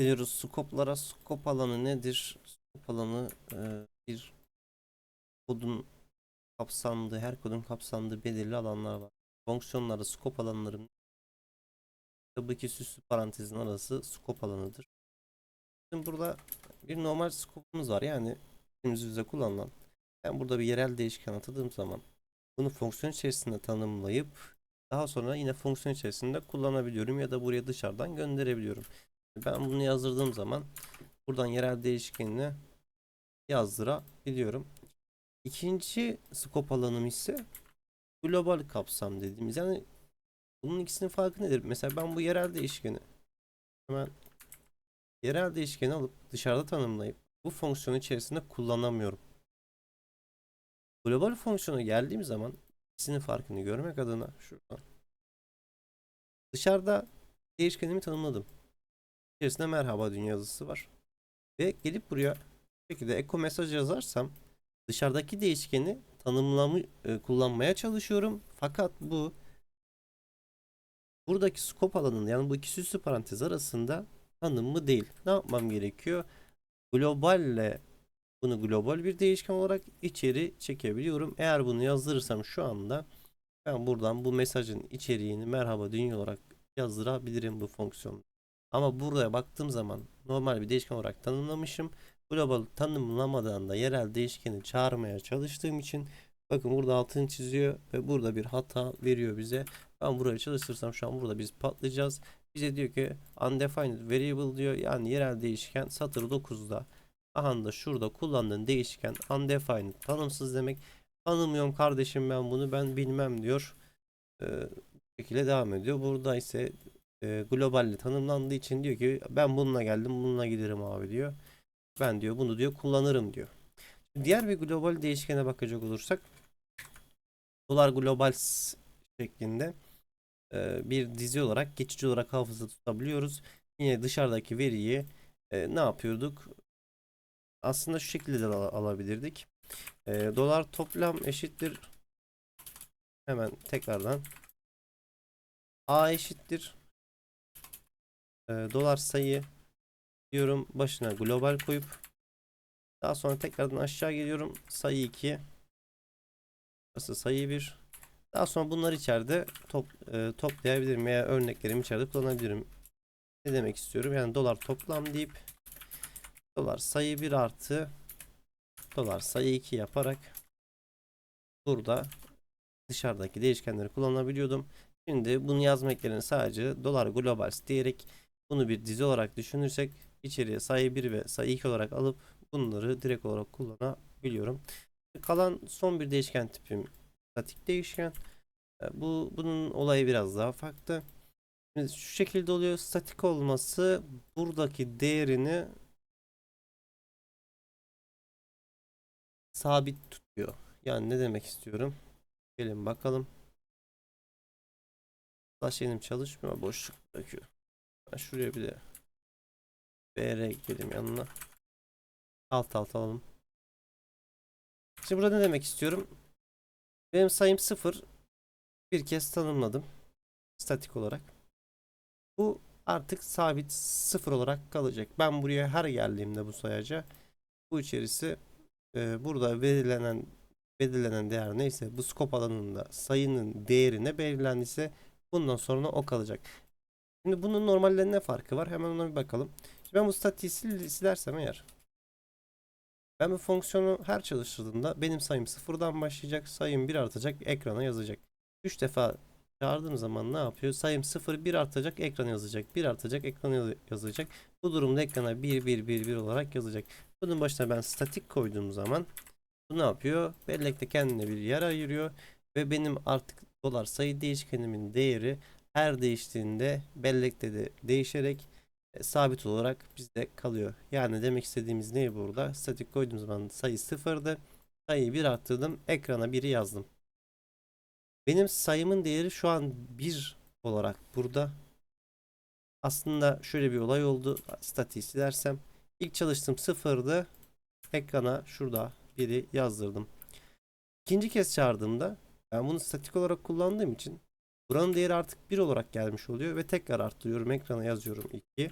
Geliyoruz skoplara. Skop alanı nedir? Skop alanı e, bir kodun kapsamlı, her kodun kapsamlı belirli alanlar var. Fonksiyonları, skop alanları tabii ki süslü parantezin arası skop alanıdır. Şimdi burada bir normal skopumuz var. Yani günümüzde kullanılan. Ben burada bir yerel değişken atadığım zaman bunu fonksiyon içerisinde tanımlayıp daha sonra yine fonksiyon içerisinde kullanabiliyorum ya da buraya dışarıdan gönderebiliyorum. Ben bunu yazdırdığım zaman buradan yerel değişkenini yazdırabiliyorum. İkinci skop alanım ise global kapsam dediğimiz yani bunun ikisinin farkı nedir? Mesela ben bu yerel değişkeni hemen yerel değişkeni alıp dışarıda tanımlayıp bu fonksiyon içerisinde kullanamıyorum. Global fonksiyona geldiğim zaman ikisinin farkını görmek adına şuradan dışarıda değişkenimi tanımladım. İçerisinde merhaba dünya yazısı var. Ve gelip buraya bu şekilde eko mesaj yazarsam dışarıdaki değişkeni tanımlamı e, kullanmaya çalışıyorum. Fakat bu buradaki skop alanının yani bu iki süslü parantez arasında tanımlı değil. Ne yapmam gerekiyor? Globalle bunu global bir değişken olarak içeri çekebiliyorum. Eğer bunu yazdırırsam şu anda ben buradan bu mesajın içeriğini merhaba dünya olarak yazdırabilirim bu fonksiyon. Ama buraya baktığım zaman normal bir değişken olarak tanımlamışım. Global tanımlamadan da yerel değişkeni çağırmaya çalıştığım için bakın burada altını çiziyor ve burada bir hata veriyor bize. Ben burayı çalıştırsam şu an burada biz patlayacağız. Bize diyor ki undefined variable diyor. Yani yerel değişken satır 9'da aha da şurada kullandığın değişken undefined tanımsız demek. Tanımıyorum kardeşim ben bunu ben bilmem diyor. Ee, şekilde devam ediyor. Burada ise e, globalle tanımlandığı için diyor ki ben bununla geldim bununla giderim abi diyor. Ben diyor bunu diyor kullanırım diyor. Diğer bir global değişkene bakacak olursak dolar global şeklinde e, bir dizi olarak geçici olarak hafıza tutabiliyoruz. Yine dışarıdaki veriyi e, ne yapıyorduk? Aslında şu şekilde de al- alabilirdik. E, dolar toplam eşittir. Hemen tekrardan A eşittir. E, dolar sayı diyorum başına global koyup daha sonra tekrardan aşağı geliyorum. Sayı 2 burası sayı 1 daha sonra bunları içeride top, e, toplayabilirim veya örneklerimi içeride kullanabilirim. Ne demek istiyorum? Yani dolar toplam deyip dolar sayı 1 artı dolar sayı 2 yaparak burada dışarıdaki değişkenleri kullanabiliyordum. Şimdi bunu yazmak yerine sadece dolar global diyerek bunu bir dizi olarak düşünürsek içeriye sayı 1 ve sayı 2 olarak alıp bunları direkt olarak kullanabiliyorum. Kalan son bir değişken tipim statik değişken. E, Bu bunun olayı biraz daha farklı. Şimdi şu şekilde oluyor. Statik olması buradaki değerini sabit tutuyor. Yani ne demek istiyorum? Gelin bakalım. Flash çalışmıyor. Boşluk bırakıyor. Ben şuraya bir de BR ekleyelim yanına. Alt alt alalım. Şimdi burada ne demek istiyorum? Benim sayım 0 bir kez tanımladım. Statik olarak. Bu artık sabit 0 olarak kalacak. Ben buraya her geldiğimde bu sayaca bu içerisi e, burada belirlenen belirlenen değer neyse bu skop alanında sayının değeri ne belirlendiyse bundan sonra o kalacak. Şimdi bunun normalde ne farkı var? Hemen ona bir bakalım. Şimdi ben bu statiği sil- silersem eğer ben bu fonksiyonu her çalıştırdığımda benim sayım sıfırdan başlayacak. Sayım 1 artacak. Ekrana yazacak. 3 defa çağırdığım zaman ne yapıyor? Sayım 0 1 artacak. Ekrana yazacak. 1 artacak. Ekrana yaz- yazacak. Bu durumda ekrana 1 1 1 1 olarak yazacak. Bunun başına ben statik koyduğum zaman bu ne yapıyor? Bellekte kendine bir yer ayırıyor ve benim artık dolar sayı değişkenimin değeri her değiştiğinde bellekte de değişerek e, sabit olarak bizde kalıyor. Yani demek istediğimiz ne burada? Statik koyduğum zaman sayı sıfırdı. Sayıyı 1 arttırdım. Ekrana 1'i yazdım. Benim sayımın değeri şu an 1 olarak burada. Aslında şöyle bir olay oldu. Statiği silersem. ilk çalıştığım sıfırdı. Ekrana şurada 1'i yazdırdım. İkinci kez çağırdığımda ben bunu statik olarak kullandığım için buranın değeri artık 1 olarak gelmiş oluyor ve tekrar arttırıyorum. Ekrana yazıyorum 2.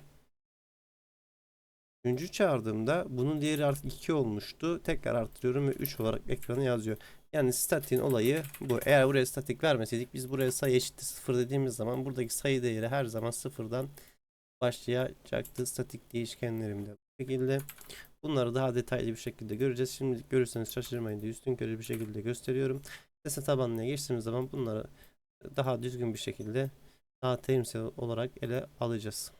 Üçüncü çağırdığımda bunun değeri artık 2 olmuştu. Tekrar arttırıyorum ve 3 olarak ekrana yazıyor. Yani statiğin olayı bu. Eğer buraya statik vermeseydik biz buraya sayı eşittir 0 dediğimiz zaman buradaki sayı değeri her zaman sıfırdan başlayacaktı statik değişkenlerimde. Bu şekilde bunları daha detaylı bir şekilde göreceğiz. Şimdi görürseniz şaşırmayın diye üstün körü bir şekilde gösteriyorum. Sese tabanına geçtiğimiz zaman bunları daha düzgün bir şekilde daha terimsel olarak ele alacağız.